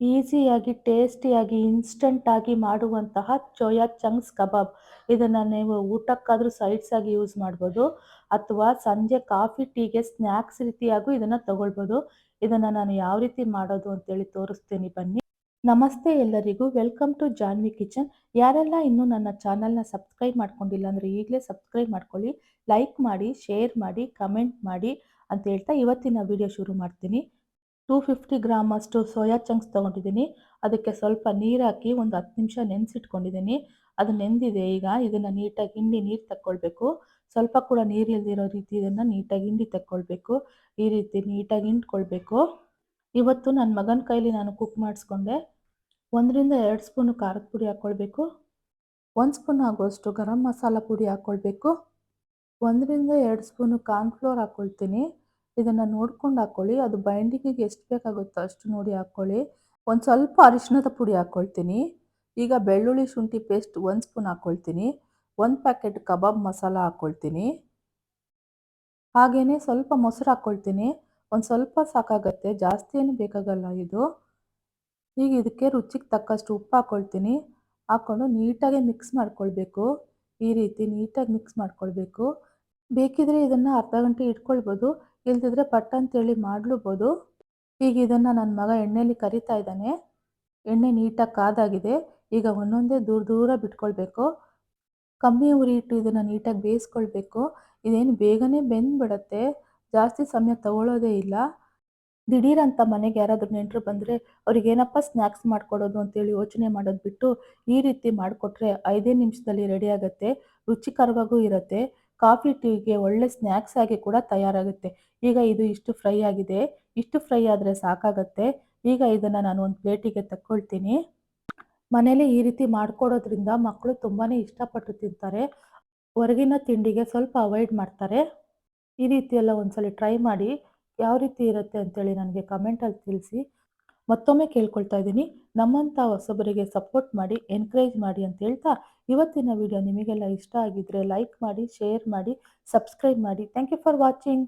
ಈಸಿಯಾಗಿ, ಟೇಸ್ಟಿಯಾಗಿ, ಇನ್ಸ್ಟಂಟಾಗಿ ಮಾಡುವಂತಹ ಚೋಯಾ ಚಂಗ್ಸ್ ಕಬಾಬ್. ಇದನ್ನು ನೀವು ಊಟಕ್ಕಾದರೂ ಸೈಡ್ಸ್ ಆಗಿ ಯೂಸ್ ಮಾಡ್ಬೋದು. ಅಥವಾ ಸಂಜೆ ಕಾಫಿ, ಟೀಗೆ ಸ್ನ್ಯಾಕ್ಸ್ ರೀತಿಯಾಗೂ ಇದನ್ನು ತಗೊಳ್ಬೋದು. ಇದನ್ನು ನಾನು ಯಾವ ರೀತಿ ಮಾಡೋದು ಅಂತೇಳಿ ತೋರಿಸ್ತೀನಿ ಬನ್ನಿ. ನಮಸ್ತೆ ಎಲ್ಲರಿಗೂ. Welcome to Janvi kitchen. ಯಾರೆಲ್ಲ ಇನ್ನೂ ನನ್ನ ಚಾನಲ್ನ ಸಬ್ಸ್ಕ್ರೈಬ್ ಮಾಡ್ಕೊಂಡಿಲ್ಲ ಅಂದರೆ ಈಗಲೇ ಸಬ್ಸ್ಕ್ರೈಬ್ ಮಾಡ್ಕೊಳ್ಳಿ. ಲೈಕ್ ಮಾಡಿ, ಶೇರ್ ಮಾಡಿ, ಕಮೆಂಟ್ ಮಾಡಿ ಅಂತ ಹೇಳ್ತಾ ಇವತ್ತಿನ ವಿಡಿಯೋ ಶುರು ಮಾಡ್ತೀನಿ. ಟೂ ಫಿಫ್ಟಿ ಗ್ರಾಮ್ ಅಷ್ಟು ಸೋಯಾ ಚಂಕ್ಸ್ ತೊಗೊಂಡಿದ್ದೀನಿ. ಅದಕ್ಕೆ ಸ್ವಲ್ಪ ನೀರು ಹಾಕಿ ಒಂದು ಹತ್ತು ನಿಮಿಷ ನೆನೆಸಿಟ್ಕೊಂಡಿದ್ದೀನಿ. ಅದು ನೆಂದಿದೆ ಈಗ, ಇದನ್ನು ನೀಟಾಗಿ ಹಿಂಡಿ ನೀರು ತಕ್ಕೊಳ್ಬೇಕು. ಸ್ವಲ್ಪ ಕೂಡ ನೀರು ಇಲ್ದಿರೋ ರೀತಿ ಇದನ್ನು ನೀಟಾಗಿ ಹಿಂಡಿ ತಕ್ಕೊಳ್ಬೇಕು. ಈ ರೀತಿ ನೀಟಾಗಿ ಹಿಂಡ್ಕೊಳ್ಬೇಕು. ಇವತ್ತು ನನ್ನ ಮಗನ ಕೈಲಿ ನಾನು ಕುಕ್ ಮಾಡಿಸ್ಕೊಂಡೆ. ಒಂದರಿಂದ ಎರಡು ಸ್ಪೂನು ಖಾರದ ಪುಡಿ ಹಾಕ್ಕೊಳ್ಬೇಕು ಒಂದು ಸ್ಪೂನ್ ಆಗೋಷ್ಟು ಗರಂ ಮಸಾಲ ಪುಡಿ ಹಾಕ್ಕೊಳ್ಬೇಕು ಒಂದರಿಂದ ಎರಡು ಸ್ಪೂನು ಕಾರ್ನ್ಫ್ಲೋರ್ ಹಾಕ್ಕೊಳ್ತೀನಿ ಇದನ್ನು ನೋಡ್ಕೊಂಡು ಹಾಕ್ಕೊಳ್ಳಿ ಅದು ಬೈಂಡಿಂಗಿಗೆ ಎಷ್ಟು ಬೇಕಾಗುತ್ತೋ ಅಷ್ಟು ನೋಡಿ ಹಾಕ್ಕೊಳ್ಳಿ ಒಂದು ಸ್ವಲ್ಪ ಅರಿಶಿಣದ ಪುಡಿ ಹಾಕ್ಕೊಳ್ತೀನಿ ಈಗ ಬೆಳ್ಳುಳ್ಳಿ ಶುಂಠಿ ಪೇಸ್ಟ್ ಒಂದು ಸ್ಪೂನ್ ಹಾಕ್ಕೊಳ್ತೀನಿ ಒಂದು ಪ್ಯಾಕೆಟ್ ಕಬಾಬ್ ಮಸಾಲ ಹಾಕ್ಕೊಳ್ತೀನಿ ಹಾಗೆಯೇ ಸ್ವಲ್ಪ ಮೊಸರು ಹಾಕ್ಕೊಳ್ತೀನಿ ಒಂದು ಸ್ವಲ್ಪ ಸಾಕಾಗತ್ತೆ. ಜಾಸ್ತಿ ಏನು ಬೇಕಾಗಲ್ಲ ಇದು. ಈಗ ಇದಕ್ಕೆ ರುಚಿಗೆ ತಕ್ಕಷ್ಟು ಉಪ್ಪು ಹಾಕ್ಕೊಳ್ತೀನಿ ಹಾಕ್ಕೊಂಡು ನೀಟಾಗಿ ಮಿಕ್ಸ್ ಮಾಡ್ಕೊಳ್ಬೇಕು. ಈ ರೀತಿ ನೀಟಾಗಿ ಮಿಕ್ಸ್ ಮಾಡ್ಕೊಳ್ಬೇಕು. ಬೇಕಿದ್ರೆ ಇದನ್ನು ಅರ್ಧ ಗಂಟೆ ಇಟ್ಕೊಳ್ಬೋದು, ಇಲ್ದಿದ್ರೆ ಪಟ್ ಅಂತೇಳಿ ಮಾಡ್ಲೂಬೋದು. ಈಗ ಇದನ್ನು ನನ್ನ ಮಗ ಎಣ್ಣೆಯಲ್ಲಿ ಕರಿತಾ ಇದ್ದಾನೆ. ಎಣ್ಣೆ ನೀಟಾಗಿ ಕಾದಾಗಿದೆ. ಈಗ ಒಂದೊಂದೇ ದೂರ ದೂರ ಬಿಟ್ಕೊಳ್ಬೇಕು. ಕಮ್ಮಿ ಉರಿ ಇಟ್ಟು ಇದನ್ನು ನೀಟಾಗಿ ಬೇಯಿಸ್ಕೊಳ್ಬೇಕು. ಇದೇನು ಬೇಗನೆ ಬೆಂದ್ಬಿಡತ್ತೆ. ಜಾಸ್ತಿ ಸಮಯ ತಗೊಳ್ಳೋದೇ ಇಲ್ಲ. ದಿಢೀರಂತ ಮನೆಗೆ ಯಾರಾದರೂ ನೆಂಟರು ಬಂದರೆ ಅವ್ರಿಗೇನಪ್ಪ ಸ್ನ್ಯಾಕ್ಸ್ ಮಾಡಿಕೊಡೋದು ಅಂತೇಳಿ ಯೋಚನೆ ಮಾಡೋದು ಬಿಟ್ಟು ಈ ರೀತಿ ಮಾಡಿಕೊಟ್ರೆ ಐದೇ ನಿಮಿಷದಲ್ಲಿ ರೆಡಿ ಆಗುತ್ತೆ. ರುಚಿಕರವಾಗೂ ಇರುತ್ತೆ. ಕಾಫಿ ಟೀಗೆ ಒಳ್ಳೆ ಸ್ನ್ಯಾಕ್ಸ್ ಆಗಿ ಕೂಡ ತಯಾರಾಗುತ್ತೆ. ಈಗ ಇದು ಇಷ್ಟು ಫ್ರೈ ಆಗಿದೆ. ಇಷ್ಟು ಫ್ರೈ ಆದರೆ ಸಾಕಾಗತ್ತೆ. ಈಗ ಇದನ್ನು ನಾನು ಒಂದು ಪ್ಲೇಟಿಗೆ ತಕ್ಕೊಳ್ತೀನಿ. ಮನೇಲಿ ಈ ರೀತಿ ಮಾಡ್ಕೊಡೋದ್ರಿಂದ ಮಕ್ಕಳು ತುಂಬಾ ಇಷ್ಟಪಟ್ಟು ತಿಂತಾರೆ. ಹೊರಗಿನ ತಿಂಡಿಗೆ ಸ್ವಲ್ಪ ಅವಾಯ್ಡ್ ಮಾಡ್ತಾರೆ. ಈ ರೀತಿ ಎಲ್ಲ ಒಂದ್ಸಲ ಟ್ರೈ ಮಾಡಿ, ಯಾವ ರೀತಿ ಇರುತ್ತೆ ಅಂತೇಳಿ ನನಗೆ ಕಮೆಂಟಲ್ಲಿ ತಿಳಿಸಿ. ಮತ್ತೊಮ್ಮೆ ಕೇಳ್ಕೊಳ್ತಾ ಇದ್ದೀನಿ. ನಮ್ಮಂಥ ಹೊಸಬರಿಗೆ ಸಪೋರ್ಟ್ ಮಾಡಿ ಎನ್ಕರೇಜ್ ಮಾಡಿ ಅಂತ ಹೇಳ್ತಾ ಇವತ್ತಿನ ವಿಡಿಯೋ ನಿಮಗೆಲ್ಲ ಇಷ್ಟ ಆಗಿದ್ದರೆ ಲೈಕ್ ಮಾಡಿ ಶೇರ್ ಮಾಡಿ ಸಬ್ಸ್ಕ್ರೈಬ್ ಮಾಡಿ. Thank you for watching